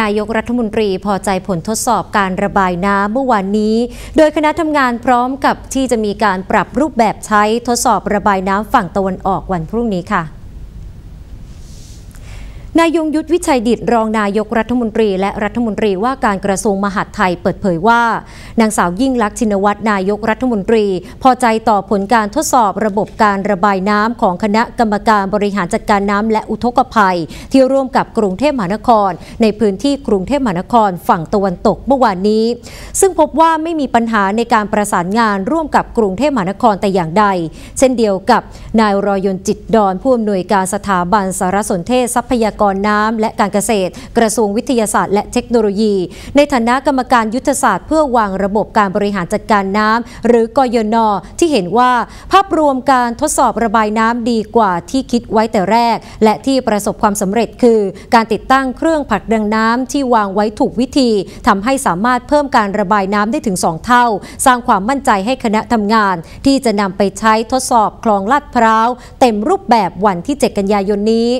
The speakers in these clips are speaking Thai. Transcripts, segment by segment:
นายกรัฐมนตรีพอใจผลทดสอบการระบายน้ำเมื่อวานนี้ โดยคณะทำงานพร้อมกับที่จะมีการปรับรูปแบบใช้ทดสอบระบายน้ำฝั่งตะวันออกวันพรุ่งนี้ค่ะ นายยงยุทธวิชัยดิตรองนายกรัฐมนตรี และรัฐมนตรีว่าการกระทรวงมหาดไทยเปิดเผยว่า นางสาวยิ่งลักษณ์ชินวัตรนายกรัฐมนตรี พอใจต่อผลการทดสอบระบบการระบายน้ำของคณะกรรมการบริหารจัดการน้ำและอุทกภัย ที่ร่วมกับกรุงเทพมหานคร ในพื้นที่กรุงเทพมหานครฝั่งตะวันตกเมื่อวานนี้ ซึ่งพบว่าไม่มีปัญหาในการประสานงานร่วมกับกรุงเทพมหานครแต่อย่างใด เช่นเดียวกับนายรอยนจิตดอนผู้อำนวยการสถาบันสารสนเทศทรัพยากรน้ำและการเกษตร กระทรวงวิทยาศาสตร์และเทคโนโลยี ในฐานะกรรมการยุทธศาสตร์เพื่อวางระบบการบริหารจัดการน้ำหรือกยนที่เห็นว่าภาพรวมการทดสอบระบายน้ำดีกว่าที่คิดไว้แต่แรก และที่ประสบความสำเร็จคือ การติดตั้งเครื่องผลักดันน้ำที่วางไว้ถูกวิธีทำให้สามารถเพิ่มการระบายน้ำได้ถึง 2 เท่า สร้างความมั่นใจให้คณะทำงาน ที่จะนำไปใช้ทดสอบคลองลาดพร้าว เต็มรูปแบบวันที่ 7 กันยายนนี้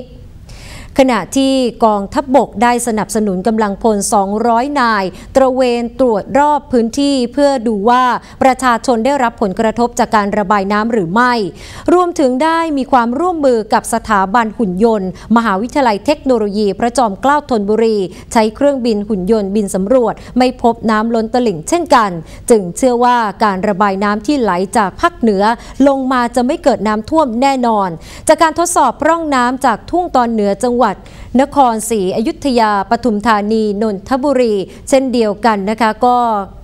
ขณะที่กองทัพบบกได้สนับสนุนกำลังพล 200 นาย ตระเวนตรวจรอบพื้นที่เพื่อดูว่าประชาชนได้รับผลกระทบจากการระบายน้ำหรือไม่ รวมถึงได้มีความร่วมมือกับสถาบันหุ่นยนต์ มหาวิทยาลัยเทคโนโลยีพระจอมเกล้าธนบุรี ใช้เครื่องบินหุ่นยนต์บินสำรวจ ไม่พบน้ำล้นตลิ่งเช่นกัน จึงเชื่อว่าการระบายน้ำที่ไหลจากภาคเหนือ ลงมาจะไม่เกิดน้ำท่วมแน่นอน จากการทดสอบร่องน้ำจากทุ่งตอนเหนือจังหวัดนครศรีอยุธยาปทุมธานี นนทบุรี เช่นเดียวกันนะคะ ก็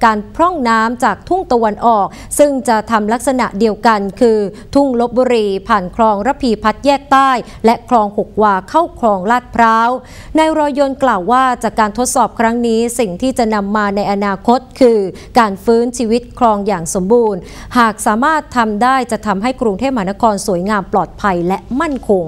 การพร่องน้ำจากทุ่งตะวันออก ซึ่งจะทำลักษณะเดียวกัน คือทุ่งลบบุรี ผ่านคลองระพีพัดแยกใต้ และคลองหกวาเข้าคลองลาดพร้าวนายรอยนกล่าวว่าจากการทดสอบครั้งนี้สิ่งที่จะนำมาในอนาคตคือการฟื้นชีวิตคลองอย่างสมบูรณ์ หากสามารถทำได้จะทำให้กรุงเทพมหานครสวยงามปลอดภัยและมั่นคง